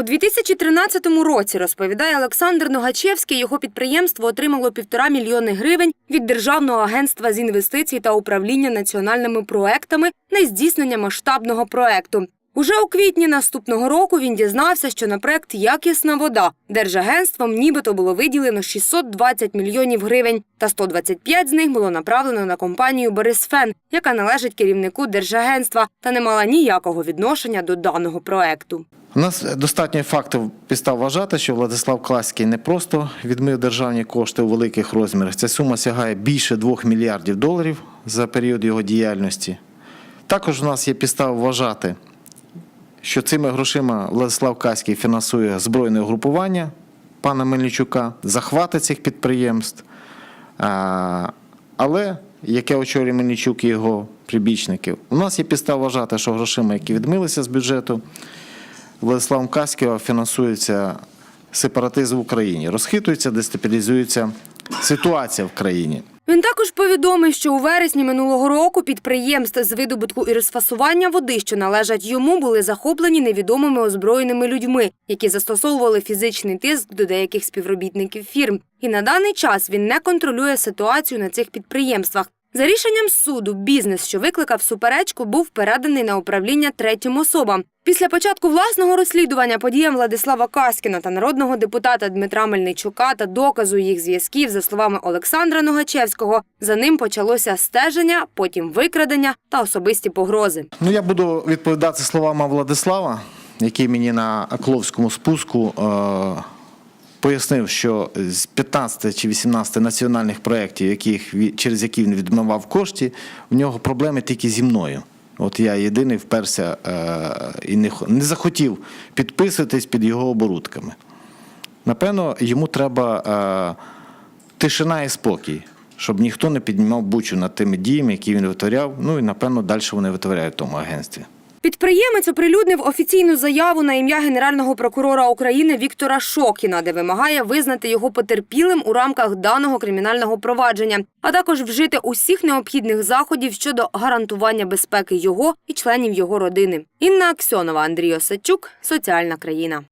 У 2013 році, розповідає Олександр Ногачевський, його підприємство отримало півтора мільйони гривень від Державного агентства з інвестицій та управління національними проектами на здійснення масштабного проекту. Уже у квітні наступного року він дізнався, що на проект Якісна вода Держагентством нібито було виділено 620 мільйонів гривень, та 125 з них було направлено на компанію Борисфен, яка належить керівнику Держагентства та не мала ніякого відношення до даного проекту. У нас достатньо фактів підстав вважати, що Владислав Класький не просто відмив державні кошти у великих розмірах. Ця сума сягає більше 2 мільярдів доларів за період його діяльності. Також у нас є підстава вважати, що цими грошима Владислав Каський фінансує збройне угрупування пана Мельничука, захвати цих підприємств. Але, яке очолює Мельничук і його прибічників, у нас є підстава вважати, що грошима, які відмилися з бюджету, Владиславом Каськіва фінансується сепаратизм в Україні, розхитується, дестабілізується ситуація в країні. Він також повідомив, що у вересні минулого року підприємств з видобутку і розфасування води, що належать йому, були захоплені невідомими озброєними людьми, які застосовували фізичний тиск до деяких співробітників фірм. І на даний час він не контролює ситуацію на цих підприємствах. За рішенням суду, бізнес, що викликав суперечку, був переданий на управління третім особам. Після початку власного розслідування подіям Владислава Каскіна та народного депутата Дмитра Мельничука та доказу їх зв'язків, за словами Олександра Ногачевського, за ним почалося стеження, потім викрадення та особисті погрози. Ну, я буду відповідати словами Владислава, який мені на Акловському спуску е, пояснив, що з 15 чи 18 національних проєктів, яких, через які він відмивав кошти, в нього проблеми тільки зі мною. От я єдиний вперся е, і не, не захотів підписуватись під його оборудками. Напевно, йому треба е, тишина і спокій, щоб ніхто не піднімав бучу над тими діями, які він витворяв. Ну і напевно далі вони витворяють в тому агентстві. Підприємець оприлюднив офіційну заяву на ім'я генерального прокурора України Віктора Шокіна, де вимагає визнати його потерпілим у рамках даного кримінального провадження, а також вжити усіх необхідних заходів щодо гарантування безпеки його і членів його родини. Інна Аксьонова, Андрій Осадчук, Соціальна країна.